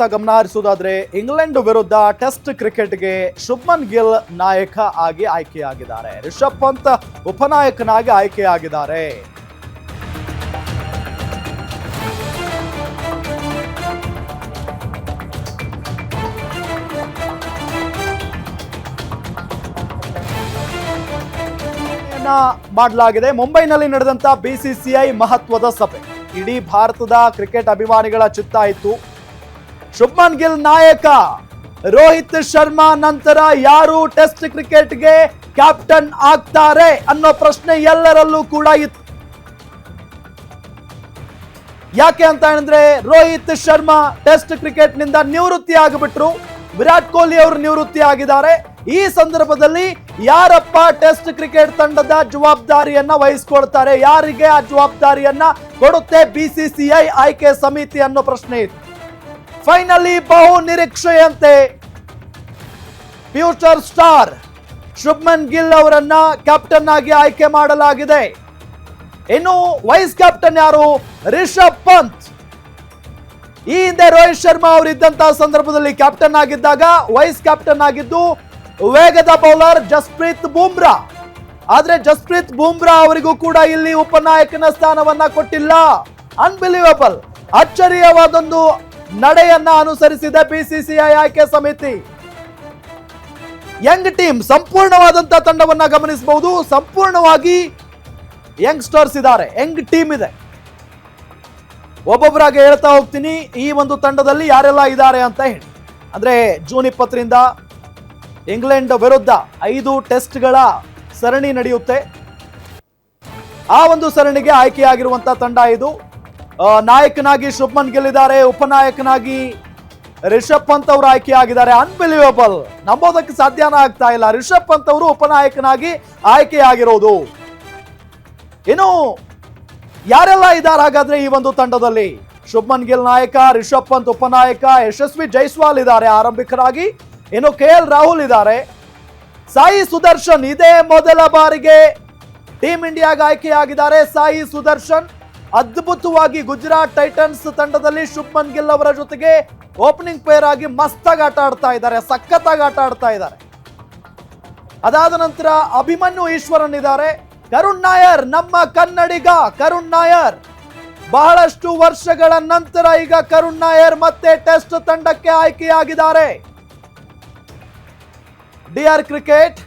ಗಮನ ಹರಿಸುವುದಾದ್ರೆ ಇಂಗ್ಲೆಂಡ್ ವಿರುದ್ಧ ಟೆಸ್ಟ್ ಕ್ರಿಕೆಟ್ಗೆ ಶುಭ್ಮನ್ ಗಿಲ್ ನಾಯಕ ಆಗಿ ಆಯ್ಕೆಯಾಗಿದ್ದಾರೆ. ರಿಷಬ್ ಪಂತ್ ಉಪನಾಯಕನಾಗಿ ಆಯ್ಕೆಯಾಗಿದ್ದಾರೆ. ಮಾಡಲಾಗಿದೆ. ಮುಂಬೈನಲ್ಲಿ ನಡೆದಂತ ಬಿಸಿಸಿಐ ಮಹತ್ವದ ಸಭೆ. ಇಡೀ ಭಾರತದ ಕ್ರಿಕೆಟ್ ಅಭಿಮಾನಿಗಳ ಚಿತ್ತ ಇತ್ತು. ಶುಭ್ಮನ್ ಗಿಲ್ ನಾಯಕ. ರೋಹಿತ್ ಶರ್ಮಾ ನಂತರ ಯಾರು ಟೆಸ್ಟ್ ಕ್ರಿಕೆಟ್ಗೆ ಕ್ಯಾಪ್ಟನ್ ಆಗ್ತಾರೆ ಅನ್ನೋ ಪ್ರಶ್ನೆ ಎಲ್ಲರಲ್ಲೂ ಕೂಡ ಇತ್ತು. ಯಾಕೆ ಅಂತ ಹೇಳಿದ್ರೆ ರೋಹಿತ್ ಶರ್ಮಾ ಟೆಸ್ಟ್ ಕ್ರಿಕೆಟ್ನಿಂದ ನಿವೃತ್ತಿ ಆಗಿಬಿಟ್ರು ವಿರಾಟ್ ಕೊಹ್ಲಿ ಅವರು ನಿವೃತ್ತಿ ಆಗಿದ್ದಾರೆ ಈ ಸಂದರ್ಭದಲ್ಲಿ ಯಾರಪ್ಪ ಟೆಸ್ಟ್ ಕ್ರಿಕೆಟ್ ತಂಡದ ಜವಾಬ್ದಾರಿಯನ್ನ ವಹಿಸ್ಕೊಳ್ತಾರೆ? ಯಾರಿಗೆ ಆ ಜವಾಬ್ದಾರಿಯನ್ನ ಕೊಡುತ್ತೆ? ಬಿಸಿಸಿಐ ಆಯ್ಕೆ ಸಮಿತಿ ಅನ್ನೋ ಪ್ರಶ್ನೆ ಇತ್ತು. ಫೈನಲಿ ಬಹು ನಿರೀಕ್ಷೆಯಂತೆ ಫ್ಯೂಚರ್ ಸ್ಟಾರ್ ಶುಭ್ಮನ್ ಗಿಲ್ ಅವರನ್ನ ಕ್ಯಾಪ್ಟನ್ ಆಗಿ ಆಯ್ಕೆ ಮಾಡಲಾಗಿದೆ. ಇನ್ನು ವೈಸ್ ಕ್ಯಾಪ್ಟನ್ ಯಾರು? ರಿಷಬ್ ಪಂತ್. ಈ ಹಿಂದೆ ರೋಹಿತ್ ಶರ್ಮಾ ಅವರು ಇದ್ದಂತಹ ಸಂದರ್ಭದಲ್ಲಿ ಕ್ಯಾಪ್ಟನ್ ಆಗಿದ್ದಾಗ ವೈಸ್ ಕ್ಯಾಪ್ಟನ್ ಆಗಿದ್ದು ವೇಗದ ಬೌಲರ್ ಜಸ್ಪ್ರೀತ್ ಬೂಮ್ರಾ. ಆದ್ರೆ ಜಸ್ಪ್ರೀತ್ ಬೂಮ್ರಾ ಅವರಿಗೂ ಕೂಡ ಇಲ್ಲಿ ಉಪನಾಯಕನ ಸ್ಥಾನವನ್ನ ಕೊಟ್ಟಿಲ್ಲ. ಅನ್ಬಿಲೀವಬಲ್ ಅಚ್ಚರಿಯವಾದೊಂದು ನಡೆಯನ್ನ ಅನುಸರಿಸಿದ ಬಿಸಿಸಿಐ ಆಯ್ಕೆ ಸಮಿತಿ. ಯಂಗ್ ಟೀಮ್ ಸಂಪೂರ್ಣವಾದಂತ ತಂಡವನ್ನ ಗಮನಿಸಬಹುದು. ಸಂಪೂರ್ಣವಾಗಿ ಯಂಗ್ಸ್ಟರ್ಸ್ ಇದ್ದಾರೆ. ಯಂಗ್ ಟೀಮ್ ಇದೆ. ಒಬ್ಬೊಬ್ಬರಾಗಿ ಹೇಳ್ತಾ ಹೋಗ್ತೀನಿ, ಈ ಒಂದು ತಂಡದಲ್ಲಿ ಯಾರೆಲ್ಲ ಇದ್ದಾರೆ ಅಂತ ಹೇಳಿ. ಅಂದ್ರೆ ಜೂನ್ ಇಪ್ಪತ್ತರಿಂದ ಇಂಗ್ಲೆಂಡ್ ವಿರುದ್ಧ ಐದು ಟೆಸ್ಟ್ಗಳ ಸರಣಿ ನಡೆಯುತ್ತೆ. ಆ ಒಂದು ಸರಣಿಗೆ ಆಯ್ಕೆಯಾಗಿರುವಂತಹ ತಂಡ ಇದು. ನಾಯಕನಾಗಿ ಶುಭ್ಮನ್ ಗಿಲ್ ಇದ್ದಾರೆ ಉಪನಾಯಕನಾಗಿ ರಿಷಬ್ ಪಂತ್ ಅವರು ಆಯ್ಕೆಯಾಗಿದ್ದಾರೆ. ಅನ್ಬಿಲಿವೇಬಲ್ ನಂಬೋದಕ್ಕೆ ಸಾಧ್ಯನ ಆಗ್ತಾ ಇಲ್ಲ. ರಿಷಬ್ ಪಂತ್ ಅವರು ಉಪನಾಯಕನಾಗಿ ಆಯ್ಕೆಯಾಗಿರೋದು. ಇನ್ನು ಯಾರೆಲ್ಲ ಇದ್ದಾರೆ ಹಾಗಾದ್ರೆ ಈ ಒಂದು ತಂಡದಲ್ಲಿ? ಶುಭ್ಮನ್ ಗಿಲ್ ನಾಯಕ ರಿಷಬ್ ಪಂತ್ ಉಪನಾಯಕ, ಯಶಸ್ವಿ ಜೈಸ್ವಾಲ್ ಇದ್ದಾರೆ ಆರಂಭಿಕರಾಗಿ. ಇನ್ನು ಕೆ ಎಲ್ ರಾಹುಲ್ ಇದ್ದಾರೆ. ಸಾಯಿ ಸುದರ್ಶನ್ ಇದೇ ಮೊದಲ ಬಾರಿಗೆ ಟೀಮ್ ಇಂಡಿಯಾಗೆ ಆಯ್ಕೆಯಾಗಿದ್ದಾರೆ. ಸಾಯಿ ಸುದರ್ಶನ್ ಅದ್ಭುತವಾಗಿ ಗುಜರಾತ್ ಟೈಟನ್ಸ್ ತಂಡದಲ್ಲಿ ಶುಭ್ಮನ್ ಗಿಲ್ ಅವರ ಜೊತೆಗೆ ಓಪನಿಂಗ್ ಪ್ಲೇಯರ್ ಆಗಿ ಮಸ್ತಾಗಿ ಆಟ ಆಡ್ತಾ ಇದ್ದಾರೆ, ಸಖತ್ತಾಗಿ ಆಟ ಆಡ್ತಾ ಇದ್ದಾರೆ. ಅದಾದ ನಂತರ ಅಭಿಮನ್ಯು ಈಶ್ವರನ್ ಇದ್ದಾರೆ. ಕರುಣ್ ನಾಯರ್, ನಮ್ಮ ಕನ್ನಡಿಗ ಕರುಣ್ ನಾಯರ್. ಬಹಳಷ್ಟು ವರ್ಷಗಳ ನಂತರ ಈಗ ಕರುಣ್ ನಾಯರ್ ಮತ್ತೆ ಟೆಸ್ಟ್ ತಂಡಕ್ಕೆ ಆಯ್ಕೆಯಾಗಿದ್ದಾರೆ. ಡಿಆರ್ ಕ್ರಿಕೆಟ್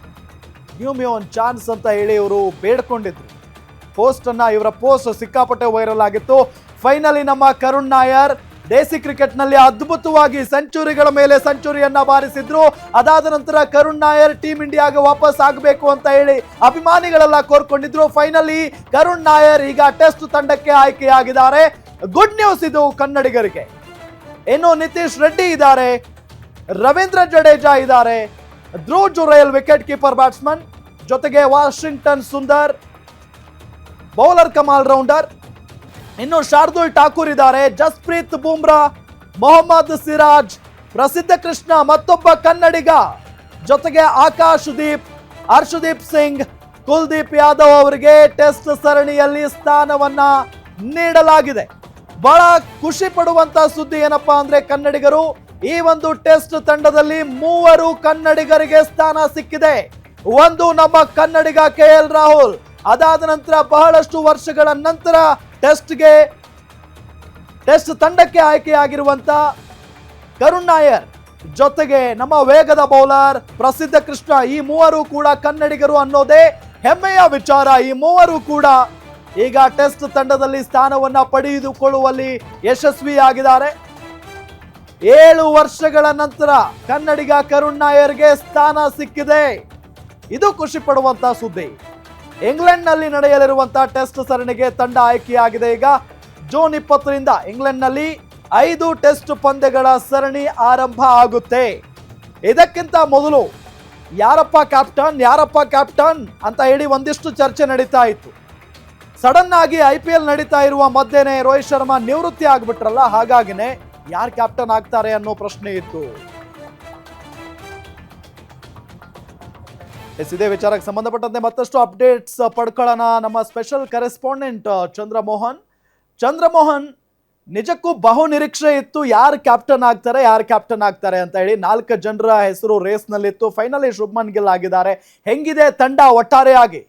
ಒನ್ ಚಾನ್ಸ್ ಅಂತ ಹೇಳಿ ಇವರು ಬೇಡ್ಕೊಂಡಿದ್ರು. ಪೋಸ್ಟ್ ಅನ್ನ ಇವರ ಪೋಸ್ಟ್ ಸಿಕ್ಕಾಪಟ್ಟೆ ವೈರಲ್ ಆಗಿತ್ತು. ಫೈನಲಿ ನಮ್ಮ ಕರುಣ್ ನಾಯರ್ ದೇಸಿ ಕ್ರಿಕೆಟ್ನಲ್ಲಿ ಅದ್ಭುತವಾಗಿ ಸೆಂಚುರಿಗಳ ಮೇಲೆ ಸೆಂಚುರಿಯನ್ನ ಬಾರಿಸಿದ್ರು. ಅದಾದ ನಂತರ ಕರುಣ್ ನಾಯರ್ ಟೀಮ್ ಇಂಡಿಯಾಗೆ ವಾಪಸ್ ಆಗಬೇಕು ಅಂತ ಹೇಳಿ ಅಭಿಮಾನಿಗಳೆಲ್ಲ ಕೋರ್ಕೊಂಡಿದ್ರು. ಫೈನಲಿ ಕರುಣ್ ನಾಯರ್ ಈಗ ಟೆಸ್ಟ್ ತಂಡಕ್ಕೆ ಆಯ್ಕೆಯಾಗಿದ್ದಾರೆ. ಗುಡ್ ನ್ಯೂಸ್ ಇದು ಕನ್ನಡಿಗರಿಗೆ. ಇನ್ನು ನಿತೀಶ್ ರೆಡ್ಡಿ ಇದ್ದಾರೆ. ರವೀಂದ್ರ ಜಡೇಜಾ ಇದ್ದಾರೆ. Dhruv Jurel wicket keeper batsman ಜೊತೆಗೆ ವಾಷಿಂಗ್ಟನ್ ಸುಂದರ್. ಬೌಲರ್ ಕಮಾಲ್ ರೌಂಡರ್. ಇನ್ನು ಶಾರ್ದುಲ್ ಠಾಕೂರ್ ಇದ್ದಾರೆ. ಜಸ್ಪ್ರೀತ್ ಬೂಮ್ರಾ, ಮೊಹಮ್ಮದ್ ಸಿರಾಜ್, ಪ್ರಸಿದ್ಧ ಕೃಷ್ಣ, ಮತ್ತೊಬ್ಬ ಕನ್ನಡಿಗ. ಜೊತೆಗೆ ಆಕಾಶ್ ದೀಪ್ ಹರ್ಷದೀಪ್ ಸಿಂಗ್, ಕುಲ್ದೀಪ್ ಯಾದವ್ ಅವರಿಗೆ ಟೆಸ್ಟ್ ಸರಣಿಯಲ್ಲಿ ಸ್ಥಾನವನ್ನ ನೀಡಲಾಗಿದೆ. ಬಹಳ ಖುಷಿ ಪಡುವಂತ ಸುದ್ದಿ ಏನಪ್ಪಾ ಅಂದ್ರೆ ಕನ್ನಡಿಗರು, ಈ ಒಂದು ಟೆಸ್ಟ್ ತಂಡದಲ್ಲಿ ಮೂವರು ಕನ್ನಡಿಗರಿಗೆ ಸ್ಥಾನ ಸಿಕ್ಕಿದೆ. ಒಂದು ನಮ್ಮ ಕನ್ನಡಿಗ ಕೆ ಎಲ್ ರಾಹುಲ್ ಅದಾದ ನಂತರ ಬಹಳಷ್ಟು ವರ್ಷಗಳ ನಂತರ ಟೆಸ್ಟ್ಗೆ ಟೆಸ್ಟ್ ತಂಡಕ್ಕೆ ಆಯ್ಕೆಯಾಗಿರುವಂತ ಕರುಣ್ ನಾಯರ್ ಜೊತೆಗೆ ನಮ್ಮ ವೇಗದ ಬೌಲರ್ ಪ್ರಸಿದ್ಧ ಕೃಷ್ಣ, ಈ ಮೂವರು ಕೂಡ ಕನ್ನಡಿಗರು ಅನ್ನೋದೇ ಹೆಮ್ಮೆಯ ವಿಚಾರ. ಈ ಮೂವರು ಕೂಡ ಈಗ ಟೆಸ್ಟ್ ತಂಡದಲ್ಲಿ ಸ್ಥಾನವನ್ನು ಪಡೆದುಕೊಳ್ಳುವಲ್ಲಿ ಯಶಸ್ವಿಯಾಗಿದ್ದಾರೆ. ಏಳು ವರ್ಷಗಳ ನಂತರ ಕನ್ನಡಿಗ ಕರುಣ್ ನಾಯರ್ಗೆ ಸ್ಥಾನ ಸಿಕ್ಕಿದೆ. ಇದು ಖುಷಿ ಪಡುವಂತ ಸುದ್ದಿ. ಇಂಗ್ಲೆಂಡ್ನಲ್ಲಿ ನಡೆಯಲಿರುವಂತಹ ಟೆಸ್ಟ್ ಸರಣಿಗೆ ತಂಡ ಆಯ್ಕೆಯಾಗಿದೆ. ಈಗ ಜೂನ್ ಇಪ್ಪತ್ತರಿಂದ ಇಂಗ್ಲೆಂಡ್ನಲ್ಲಿ ಐದು ಟೆಸ್ಟ್ ಪಂದ್ಯಗಳ ಸರಣಿ ಆರಂಭ ಆಗುತ್ತೆ. ಇದಕ್ಕಿಂತ ಮೊದಲು ಯಾರಪ್ಪ ಕ್ಯಾಪ್ಟನ್ ಯಾರಪ್ಪ ಕ್ಯಾಪ್ಟನ್ ಅಂತ ಹೇಳಿ ಒಂದಿಷ್ಟು ಚರ್ಚೆ ನಡೀತಾ ಇತ್ತು. ಸಡನ್ ಆಗಿ ಐ ಪಿ ಎಲ್ ನಡೀತಾ ಇರುವ ಮಧ್ಯೆನೆ ರೋಹಿತ್ ಶರ್ಮಾ ನಿವೃತ್ತಿ ಆಗ್ಬಿಟ್ರಲ್ಲ, ಹಾಗಾಗಿನೇ ಯಾರು ಕ್ಯಾಪ್ಟನ್ ಆಗ್ತಾರೆ ಅನ್ನೋ ಪ್ರಶ್ನೆ ಇತ್ತು. ಎಸ್, ಇದೇ ವಿಚಾರಕ್ಕೆ ಸಂಬಂಧಪಟ್ಟಂತೆ ಮತ್ತಷ್ಟು ಅಪ್ಡೇಟ್ಸ್ ಪಡ್ಕೊಳ್ಳೋಣ. ನಮ್ಮ ಸ್ಪೆಷಲ್ ಕರೆಸ್ಪಾಂಡೆಂಟ್ ಚಂದ್ರಮೋಹನ್. ಚಂದ್ರಮೋಹನ್, ನಿಜಕ್ಕೂ ಬಹು ನಿರೀಕ್ಷೆ ಇತ್ತು ಯಾರು ಕ್ಯಾಪ್ಟನ್ ಆಗ್ತಾರೆ, ಯಾರು ಕ್ಯಾಪ್ಟನ್ ಆಗ್ತಾರೆ ಅಂತ ಹೇಳಿ ನಾಲ್ಕು ಜನರ ಹೆಸರು ರೇಸ್ನಲ್ಲಿತ್ತು. ಫೈನಲಿ ಶುಭ್ಮನ್ ಗಿಲ್ ಆಗಿದ್ದಾರೆ. ಹೆಂಗಿದೆ ತಂಡ ಒಟ್ಟಾರೆಯಾಗಿ?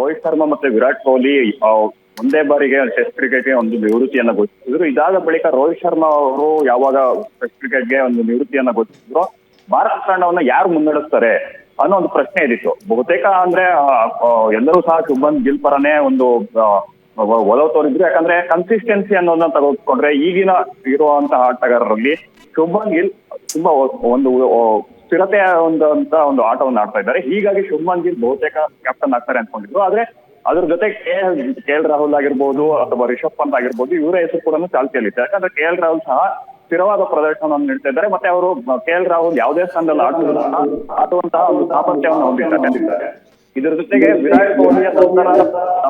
ರೋಹಿತ್ ಶರ್ಮಾ ಮತ್ತೆ ವಿರಾಟ್ ಕೊಹ್ಲಿ ಒಂದೇ ಬಾರಿಗೆ ಟೆಸ್ಟ್ ಕ್ರಿಕೆಟ್ಗೆ ಒಂದು ನಿವೃತ್ತಿಯನ್ನ ಘೋಷಿಸಿದ್ರು ಇದಾದ ಬಳಿಕ ರೋಹಿತ್ ಶರ್ಮಾ ಅವರು ಯಾವಾಗ ಟೆಸ್ಟ್ ಕ್ರಿಕೆಟ್ಗೆ ಒಂದು ನಿವೃತ್ತಿಯನ್ನ ಘೋಷಿಸಿದ್ರು ಭಾರತ ತಂಡವನ್ನ ಯಾರು ಮುನ್ನಡೆಸ್ತಾರೆ ಅನ್ನೋ ಒಂದು ಪ್ರಶ್ನೆ ಇದಿತ್ತು. ಬಹುತೇಕ ಅಂದ್ರೆ ಎಲ್ಲರೂ ಸಹ ಶುಭನ್ ಗಿಲ್ ಪರನೇ ಒಂದು ಒಲವು ತೋರಿದ್ರು. ಯಾಕಂದ್ರೆ ಕನ್ಸಿಸ್ಟೆನ್ಸಿ ಅನ್ನೋದನ್ನ ತೆಗೆದುಕೊಂಡ್ರೆ ಈಗಿನ ಇರುವಂತಹ ಆಟಗಾರರಲ್ಲಿ ಶುಭನ್ ಗಿಲ್ ತುಂಬಾ ಒಂದು ಸ್ಥಿರತೆ ಒಂದು ಒಂದು ಆಟವನ್ನು ಆಡ್ತಾ ಇದ್ದಾರೆ. ಹೀಗಾಗಿ ಶುಭ್ಮನ್ ಗಿಲ್ ಬಹುತೇಕ ಕ್ಯಾಪ್ಟನ್ ಆಗ್ತಾರೆ ಅನ್ಕೊಂಡಿದ್ರು. ಆದ್ರೆ ಅದ್ರ ಜೊತೆ ಕೆ ಕೆ ಎಲ್ ರಾಹುಲ್ ಆಗಿರ್ಬೋದು ಅಥವಾ ರಿಷಬ್ ಪಂತ್ ಆಗಿರ್ಬೋದು, ಇವರ ಹೆಸರು ಕೂಡ ಚಾಲ್ತಿಯಲ್ಲಿತ್ತು. ಯಾಕಂದ್ರೆ ಕೆ ಎಲ್ ರಾಹುಲ್ ಸಹ ಸ್ಥಿರವಾದ ಪ್ರದರ್ಶನವನ್ನು ನೀಡ್ತಾ ಇದ್ದಾರೆ. ಮತ್ತೆ ಅವರು ಕೆ ಎಲ್ ರಾಹುಲ್ ಯಾವುದೇ ಸ್ಥಾನದಲ್ಲಿ ಆಡುವುದಿಲ್ಲ. ಆಡುವಂತಹ ಒಂದು ಸಾಮರ್ಥ್ಯವನ್ನು ಹೊಂದಿದ್ದಾರೆ. ಇದರ ಜೊತೆಗೆ ವಿರಾಟ್ ಕೊಹ್ಲಿಯ ನಂತರ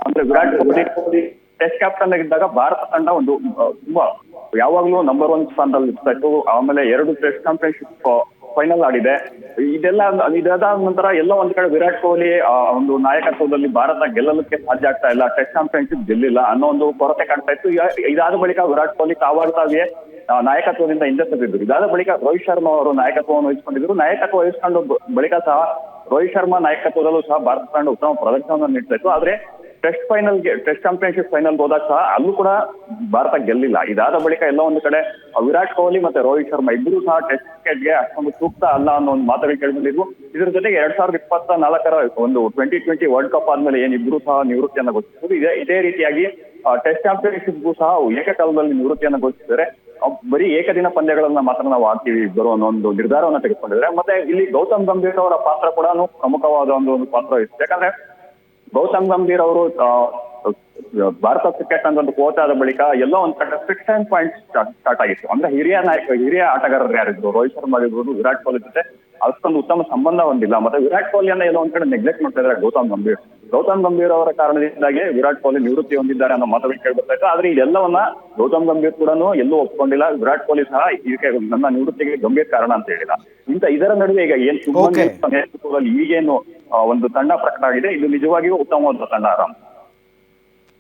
ಅಂದ್ರೆ ವಿರಾಟ್ ಕೊಹ್ಲಿ ಟೆಸ್ಟ್ ಕ್ಯಾಪ್ಟನ್ ಆಗಿದ್ದಾಗ ಭಾರತ ತಂಡ ಒಂದು ತುಂಬಾ ಯಾವಾಗ್ಲೂ ನಂಬರ್ ಒನ್ ಸ್ಥಾನದಲ್ಲಿ ಇರ್ತಾ ಇತ್ತು ಆಮೇಲೆ ಎರಡು ಟೆಸ್ಟ್ ಚಾಂಪಿಯನ್ಶಿಪ್ ಫೈನಲ್ ಆಡಿದೆ ಇದೆಲ್ಲ ಇದಾದ ನಂತರ ಎಲ್ಲ ಒಂದ್ ಕಡೆ ವಿರಾಟ್ ಕೊಹ್ಲಿ ಒಂದು ನಾಯಕತ್ವದಲ್ಲಿ ಭಾರತ ಗೆಲ್ಲಲಿಕ್ಕೆ ಸಾಧ್ಯ ಆಗ್ತಾ ಇಲ್ಲ. ಟೆಸ್ಟ್ ಚಾಂಪಿಯನ್ಶಿಪ್ ಗೆಲ್ಲಿಲ್ಲ ಅನ್ನೋ ಒಂದು ಕೊರತೆ ಕಾಣ್ತಾ ಇತ್ತು. ಇದಾದ ಬಳಿಕ ವಿರಾಟ್ ಕೊಹ್ಲಿ ಕಾವಾಡ್ತಾವೆ ನಾಯಕತ್ವದಿಂದ ಹಿಂದೆ ಸರಿದ್ರು ಇದಾದ ಬಳಿಕ ರೋಹಿತ್ ಶರ್ಮಾ ಅವರು ನಾಯಕತ್ವವನ್ನು ವಹಿಸಿಕೊಂಡಿದ್ರು. ನಾಯಕತ್ವ ವಹಿಸಿಕೊಂಡು ಬಳಿಕ ಸಹ ರೋಹಿತ್ ಶರ್ಮಾ ನಾಯಕತ್ವದಲ್ಲೂ ಸಹ ಭಾರತ ತಂಡ ಉತ್ತಮ ಪ್ರದರ್ಶನವನ್ನು ನೀಡ್ತಾಯಿತ್ತು ಆದ್ರೆ ಟೆಸ್ಟ್ ಫೈನಲ್ಗೆ ಟೆಸ್ಟ್ ಚಾಂಪಿಯನ್ಶಿಪ್ ಫೈನಲ್ ಹೋದಾಗ ಸಹ ಅಲ್ಲೂ ಕೂಡ ಭಾರತ ಗೆಲ್ಲಿಲ್ಲ. ಇದಾದ ಬಳಿಕ ಎಲ್ಲ ಒಂದು ಕಡೆ ವಿರಾಟ್ ಕೊಹ್ಲಿ ಮತ್ತೆ ರೋಹಿತ್ ಶರ್ಮಾ ಇಬ್ಬರು ಸಹ ಟೆಸ್ಟ್ ಕ್ರಿಕೆಟ್ಗೆ ಅಷ್ಟೊಂದು ಸೂಕ್ತ ಅಲ್ಲ ಅನ್ನೋ ಒಂದು ಮಾತುಗಳು ಕೇಳಿಬಂದಿದ್ರು ಇದ್ರ ಜೊತೆಗೆ ಎರಡ್ ಸಾವಿರದ ಇಪ್ಪತ್ತ ನಾಲ್ಕರ ಒಂದು ಟ್ವೆಂಟಿ ಟ್ವೆಂಟಿ ವರ್ಲ್ಡ್ ಕಪ್ ಆದ್ಮೇಲೆ ಏನಿಬ್ರು ಸಹ ನಿವೃತ್ತಿಯನ್ನು ಘೋಷಿಸಿದ್ರು. ಇದೇ ಇದೇ ರೀತಿಯಾಗಿ ಟೆಸ್ಟ್ ಚಾಂಪಿಯನ್ಶಿಪ್ಗೂ ಸಹ ಏಕಕಾಲದಲ್ಲಿ ನಿವೃತ್ತಿಯನ್ನು ಘೋಷಿಸಿದರೆ ಬರೀ ಏಕದಿನ ಪಂದ್ಯಗಳನ್ನ ಮಾತ್ರ ನಾವು ಆಡ್ತೀವಿ ಇಬ್ಬರು ಅನ್ನೋ ಒಂದು ನಿರ್ಧಾರವನ್ನು ತೆಗೆದುಕೊಂಡಿದ್ದಾರೆ. ಮತ್ತೆ ಇಲ್ಲಿ ಗೌತಮ್ ಗಂಭೀರ್ ಅವರ ಪಾತ್ರ ಕೂಡ ಪ್ರಮುಖವಾದ ಒಂದು ಒಂದು ಪಾತ್ರ ಇತ್ತು. ಯಾಕಂದ್ರೆ ಗೌತಮ್ ಗಂಭೀರ್ ಅವರು ಭಾರತ ಕ್ರಿಕೆಟ್ ಅಂತ ಒಂದು ಕೋಚ್ ಆದ ಬಳಿಕ ಎಲ್ಲೋ ಒಂದ್ ಕಡೆ ಸಿಕ್ಸ್ ಟೆನ್ ಪಾಯಿಂಟ್ ಸ್ಟಾರ್ಟ್ ಆಗಿತ್ತು. ಅಂದ್ರೆ ಹಿರಿಯ ನಾಯಕ, ಹಿರಿಯ ಆಟಗಾರರು ಯಾರಿದ್ರು ರೋಹಿತ್ ಶರ್ಮಾ ಆಗಿರ್ಬೋದು, ವಿರಾಟ್ ಕೊಹ್ಲಿ ಜೊತೆ ಅಷ್ಟೊಂದು ಉತ್ತಮ ಸಂಬಂಧ ಹೊಂದಿಲ್ಲ. ಮತ್ತೆ ವಿರಾಟ್ ಕೊಹ್ಲಿಯನ್ನ ಎಲ್ಲೋ ಒಂದ್ ಕಡೆ ನೆಗ್ಲೆಕ್ಟ್ ಮಾಡ್ತಾ ಗೌತಮ್ ಗಂಭೀರ್. ಗೌತಮ್ ಗಂಭೀರ್ ಅವರ ಕಾರಣದಿಂದಾಗಿ ವಿರಾಟ್ ಕೊಹ್ಲಿ ನಿವೃತ್ತಿ ಹೊಂದಿದ್ದಾರೆ ಅನ್ನೋ ಮಾತುಗಳು ಕೇಳಿ ಬರ್ತಾ ಇತ್ತು. ಆದ್ರೆ ಇದೆಲ್ಲವನ್ನ ಗೌತಮ್ ಗಂಭೀರ್ ಕೂಡ ಎಲ್ಲೂ ಒಪ್ಕೊಂಡಿಲ್ಲ. ವಿರಾಟ್ ಕೊಹ್ಲಿ ಸಹ ಇದಕ್ಕೆ ನನ್ನ ನಿವೃತ್ತಿಗೆ ಗಂಭೀರ್ ಕಾರಣ ಅಂತ ಹೇಳಿಲ್ಲ. ಇಂತ ಇದರ ನಡುವೆ ಈಗ ಏನ್ ಸುಮ್ಮನೆ ನೇತೃತ್ವದಲ್ಲಿ ಈಗೇನು ಒಂದು ತಂಡ ಪ್ರಕಟ ಆಗಿದೆ ಇದು ನಿಜವಾಗಿಯೂ ಉತ್ತಮವಾದ ತಂಡ ಆರಾಮ್